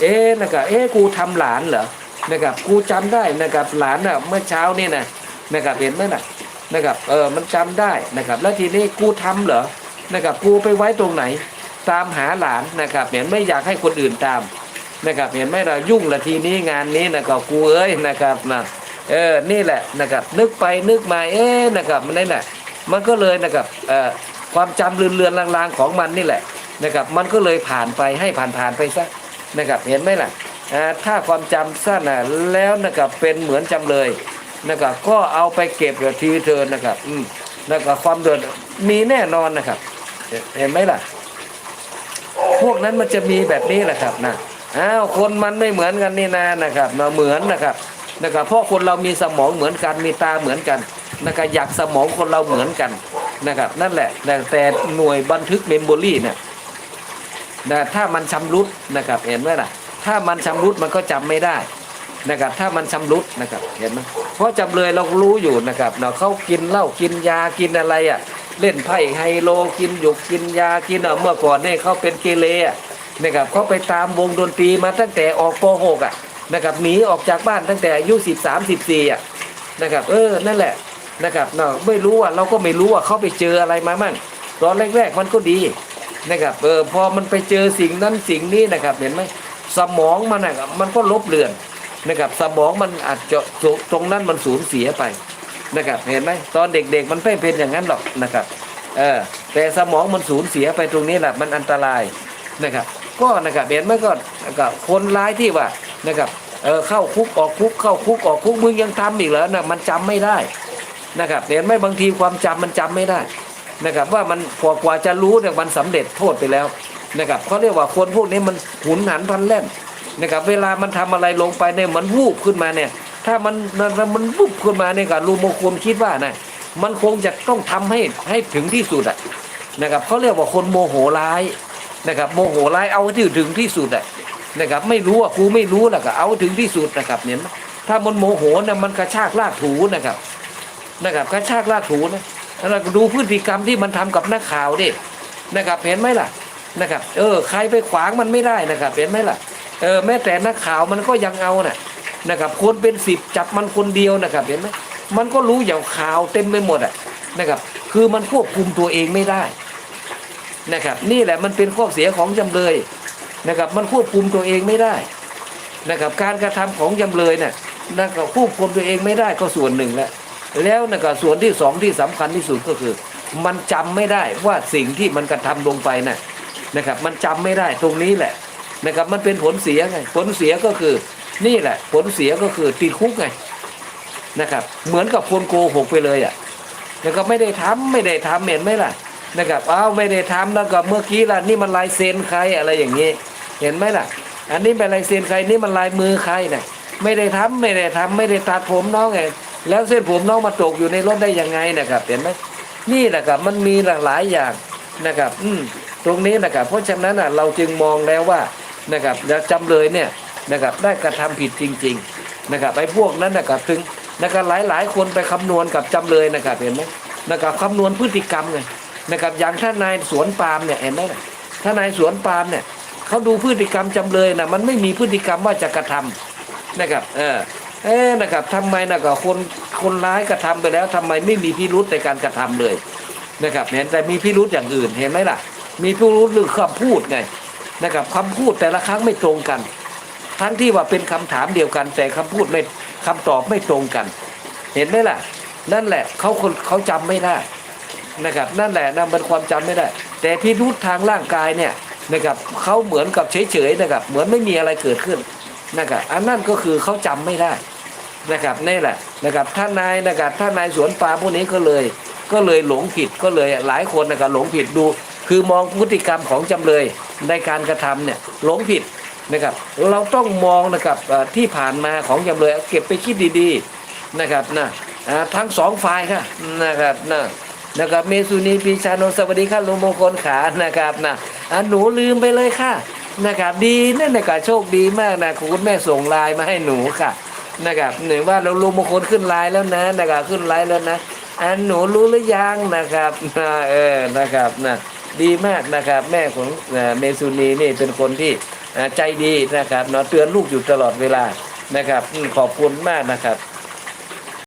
เอ๊ะนะครับเอ๊ะกูทำหลานเหรอนะครับกูจำได้นะครับหลานน่ะเมื่อเช้านี่นะนะครับเห็นไหมน่ะนะครับเออมันจำได้นะครับแล้วทีนี้กูทำเหรอนะครับกูไปไว้ตรงไหน ตามหาหลานนะครับเห็นไม่อยากให้คนอื่นตามนะครับเห็นไหมเรายุ่งละทีนี้งานนี้นะครับกูเอ้ยนะครับนะเออนี่แหละนะครับนึกไปนึกมาเอ๊ะนะครับมันนี่แหละมันก็เลยนะครับเอ่อความจำเลือนๆลางๆของมันนี่แหละนะครับมันก็เลยผ่านไปให้ผ่านๆไปซะ นะครับเห็นไหมล่ะถ้าความจำสั้นนะแล้วนะครับเป็นเหมือนจำเลยนะครับก็เอาไปเก็บกับทีเธอนะครับอืมนะครับความเดือดมีแน่นอนนะครับ เห็นไหมล่ะ พวกนั้นมันจะมีแบบนี้แหละครับนะอ้าวคนมันไม่เหมือนกันนี่นะนะครับมาเหมือนนะครับนะครับเพราะคนเรามีสมองเหมือนกันมีตาเหมือนกันนะครับอยากสมองคนเราเหมือนกันนะครับ นั่นแหละแต่หน่วยบันทึกเมมโมรี่เนี่ย นะถ้ามันชำรุดนะครับเห็นไหมล่ะถ้ามันชำรุดมันก็จำไม่ได้นะครับถ้ามันชำรุดนะครับเห็นไหมเพราะจำเลยเรารู้อยู่นะครับเนาะเขากินเหล้ากินยากินอะไรอะเล่นไพ่ไฮโลกินหยกกินยากินเอะเมื่อก่อนเนี่ยเขาเป็นเกเรนะครับเขาไปตามวงดนตรีมาตั้งแต่ออกป .6 อะนะครับหนีออกจากบ้านตั้งแต่อายุ13 14อะนะครับเออนั่นแหละนะครับเนาะไม่รู้อะเราก็ไม่รู้ว่าเขาไปเจออะไรมามั่งตอนแรกๆมันก็ดี นะครับเออพอมันไปเจอสิ่งนั้นสิ่งนี้นะครับเห็นไหมสมองมันอะมันก็ลบเลือนนะครับสมองมันอาจจะตรงนั้นมันสูญเสียไปนะครับเห็นไหมตอนเด็กๆมันไม่เป็นอย่างนั้นหรอกนะครับเออแต่สมองมันสูญเสียไปตรงนี้แหละมันอันตรายนะครับ ก็นะครับเห็นไหมก็นะครับคนร้ายที่ว่านะครับเออเข้าคุกออกคุกเข้าคุกออกคุกมึงยังทำอีกเหรอนะมันจำไม่ได้นะครับเห็นไหมบางทีความจำมันจำไม่ได้ นะครับว่ามันกว่ากว่าจะรู้เนี่ยมันสำเร็จโทษไปแล้วนะครับเขาเรียกว่าคนพวกนี้มันหุนหันพันแล่นนะครับเวลามันทำอะไรลงไปเนี่ยมันวูบขึ้นมาเนี่ย ถ้ามันมันมันวุบขึ้นมาเนี่ยกับลูโมโคนคิดว่านะมันคงจะต้องทำให้ให้ถึงที่สุดอะนะครับเขาเรียกว่าคนโมโหร้ายนะครับโมโหร้ายเอาที่ถึงที่สุดอะนะครับไม่รู้อะกูไม่รู้แหละก็เอาถึงที่สุดนะครับเนี่ยถ้ามันโมโหนะมันกระชากลากถูนะครับนะครับกระชากลากถูนะ แล้วเราดูพฤติกรรมที่มันทำกับนักข่าวดินะครับเห็นไหมล่ะนะครับ เออใครไปขวางมันไม่ได้นะครับเห็นไหมล่ะเออแม้แต่นักข่าวมันก็ยังเอาน่ะนะครับคนเป็นสิบจับมันคนเดียวนะครับเห็นไหมมันก็รู้อย่างข่าวเต็มไปหมดอะนะครับ คือมันควบคุมตัวเองไม่ได้นะครับ นี่แหละมันเป็นข้อเสียของจำเลยนะครับ มันควบคุมตัวเองไม่ได้นะครับ การกระทำของจำเลยเนี่ยนะครับควบคุมตัวเองไม่ได้ก็ส่วนหนึ่งแล้ว แล้วนะครับส่วนที่สองที่สำคัญที่สุดก็คือ มันจำไม่ได้ว่าสิ่งที่มันกระทำลงไปน่ะนะครับ มันจำไม่ได้ตรงนี้แหละนะครับมันเป็นผลเสียไงผลเสียก็คือ นี่แหละ ผลเสียก็คือติดคุกไงนะครับ เหมือนกับคนโกหกไปเลยอะแล้วก็ไม่ได้ทำไม่ได้ทำเห็นไหมล่ะนะครับอ้าวไม่ได้ทำแล้วก็เมื่อกี้ล่ะนี่มันลายเซ็นใครอะไรอย่างนี้ เห็นไหมล่ะ อันนี้เป็นลายเซ็นใครนี่มันลายมือใครน่ะไม่ได้ทำไม่ได้ทำไม่ได้ตัดผมน้องไง แล้วเส้นผมน้องมาตกอยู่ในรถได้ยังไงนะครับ เห็นไหมนี่แหละครับมันมีหลากหลายอย่างนะครับ อืมตรงนี้นะครับ เพราะฉะนั้นอะเราจึงมองแล้วว่านะครับจำเลยเนี่ยนะครับได้กระทำผิดจริง ๆนะครับไอ้พวกนั้นนะครับถึงนะครับหลายๆ คนไปคำนวณกับจำเลยนะครับเห็นไหมนะครับคำนวณพฤติกรรมไงนะครับอย่างท่านนายสวนปาล์มเนี่ยเห็นไหมล่ะถ้านายสวนปาล์มเนี่ยเขาดูพฤติกรรมจำเลยนะมันไม่มีพฤติกรรมว่าจะกระทำนะครับเออ เอ๊นะครับทำไมนะครับคนคนร้ายกระทำไปแล้วทำไมไม่มีพิรุษในการกระทำเลยนะครับ เห็นแต่มีพิรุษอย่างอื่นเห็นไหมล่ะ มีพิรุษหรือคำพูดไงนะครับคำพูดแต่ละครั้งไม่ตรงกัน ทั้งที่ว่าเป็นคำถามเดียวกัน แต่คำพูดไม่คำตอบไม่ตรงกัน เห็นไหมล่ะ นั่นแหละเขาคนเขาจำไม่ได้นะครับนั่นแหละนั่นเป็นความจำไม่ได้ แต่พิรุษทางร่างกายเนี่ยนะครับเขาเหมือนกับเฉยๆนะครับเหมือนไม่มีอะไรเกิดขึ้นนะครับอันนั่นก็คือเขาจำไม่ได้ นะครับนี่แหละนะครับท่านนายนะครับท่านนายสวนปาล์มพวกนี้ก็เลย ก็เลยหลงผิดก็เลยหลายคนนะครับหลงผิดดู คือมองพฤติกรรมของจำเลยในการกระทำเนี่ยหลงผิดนะครับเราต้องมองนะครับที่ผ่านมาของจำเลยเก็บไปคิดดีๆนะครับนะอ่าทั้งสองฝ่ายค่ะนะครับนะนะครับเมสุนีปีชานนสวัสดีค่ะลุงมงคลขานะครับนะอ่าหนูลืมไปเลยค่ะนะครับดีนั่นนะครับโชคดีมากนะคุณแม่ส่งไลน์มาให้หนูค่ะ นะครับหนึ่งว่าเราลุงมงคลขึ้นไลน์แล้วนะนะครับขึ้นไลน์แล้วนะอันหนูรู้หรือยังนะครับนะเออนะครับนะดีมากนะครับ แม่ของเมซูนีนี่เป็นคนที่ใจดีนะครับเนาะเตือนลูกอยู่ตลอดเวลานะครับขอบคุณมากนะครับ